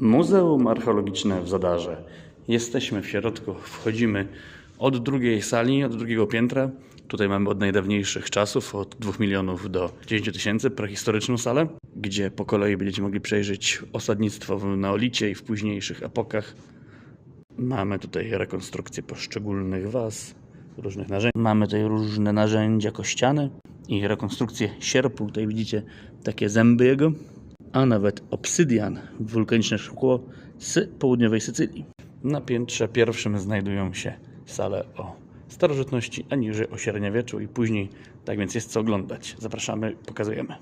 Muzeum Archeologiczne w Zadarze. Jesteśmy w środku, wchodzimy od drugiej sali, od drugiego piętra. Tutaj mamy od najdawniejszych czasów, od 2 milionów do 10 tysięcy, prehistoryczną salę, gdzie po kolei będziecie mogli przejrzeć osadnictwo w neolicie i w późniejszych epokach. Mamy tutaj rekonstrukcję poszczególnych was, różnych narzędzi. Mamy tutaj różne narzędzia kościane i rekonstrukcję sierpu. Tutaj widzicie takie zęby jego, a nawet obsydian, wulkaniczne szkło z południowej Sycylii. Na piętrze pierwszym znajdują się sale o starożytności, a niżej o średniowieczu i później, tak więc jest co oglądać. Zapraszamy, pokazujemy.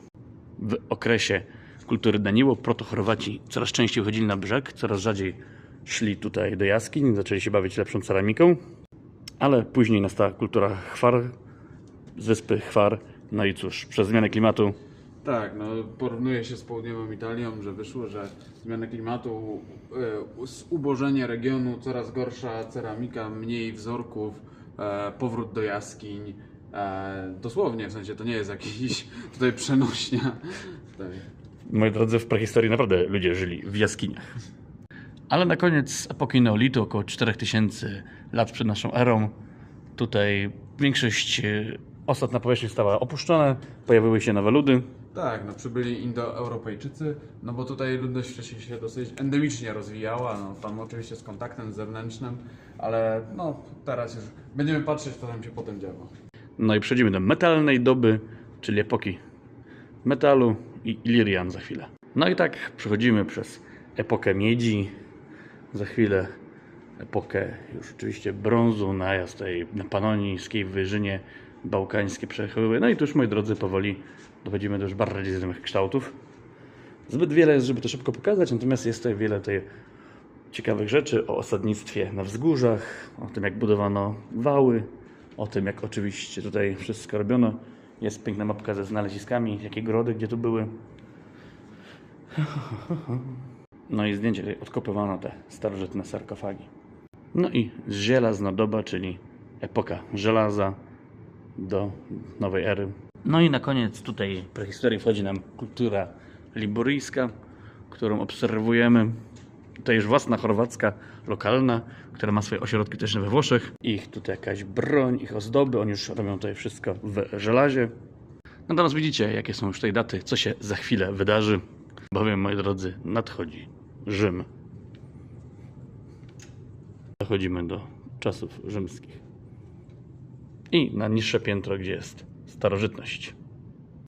W okresie kultury Daniło protochorwaci coraz częściej chodzili na brzeg, coraz rzadziej szli tutaj do jaskiń, zaczęli się bawić lepszą ceramiką, ale później nastała kultura chwar, z wyspy Chwar, no i cóż, przez zmianę klimatu Tak, no porównuje się z południową Italią, że wyszło, że zmiana klimatu, e, zubożenie regionu, coraz gorsza ceramika, mniej wzorków, e, powrót do jaskiń. E, dosłownie, w sensie to nie jest jakiś tutaj przenośnia. Moi drodzy, w prehistorii naprawdę ludzie żyli w jaskiniach. Ale na koniec epoki neolitu, około 4000 lat przed naszą erą, tutaj większość osad na powierzchni została opuszczona, pojawiły się nowe ludy. Tak, no przybyli Indoeuropejczycy, no bo tutaj ludność wcześniej się dosyć endemicznie rozwijała, no tam oczywiście z kontaktem zewnętrznym, ale no teraz już będziemy patrzeć, co tam się potem działo. No i przejdziemy do metalnej doby, czyli epoki metalu i Ilirian za chwilę. No i tak przechodzimy przez epokę miedzi, za chwilę epokę już oczywiście brązu, najazd tej na Panonińskiej Wyżynie, bałkańskie przechowyły. No i tu już, moi drodzy, powoli dochodzimy do już bardziej znajomych kształtów. Zbyt wiele jest, żeby to szybko pokazać, natomiast jest tutaj wiele tej ciekawych rzeczy o osadnictwie na wzgórzach, o tym jak budowano wały, o tym jak oczywiście tutaj wszystko robiono. Jest piękna mapka ze znaleziskami, jakie grody, gdzie tu były. No i zdjęcie, jak odkopywano te starożytne sarkofagi. No i żelazna doba, czyli epoka żelaza do nowej ery. No i na koniec tutaj w prehistorii wchodzi nam kultura liburyjska, którą obserwujemy. To już własna chorwacka, lokalna, która ma swoje ośrodki też we Włoszech. Ich tutaj jakaś broń, ich ozdoby, oni już robią tutaj wszystko w żelazie. Natomiast widzicie, jakie są już tutaj daty, co się za chwilę wydarzy, bowiem, moi drodzy, nadchodzi Rzym. Dochodzimy do czasów rzymskich. I na niższe piętro, gdzie jest starożytność.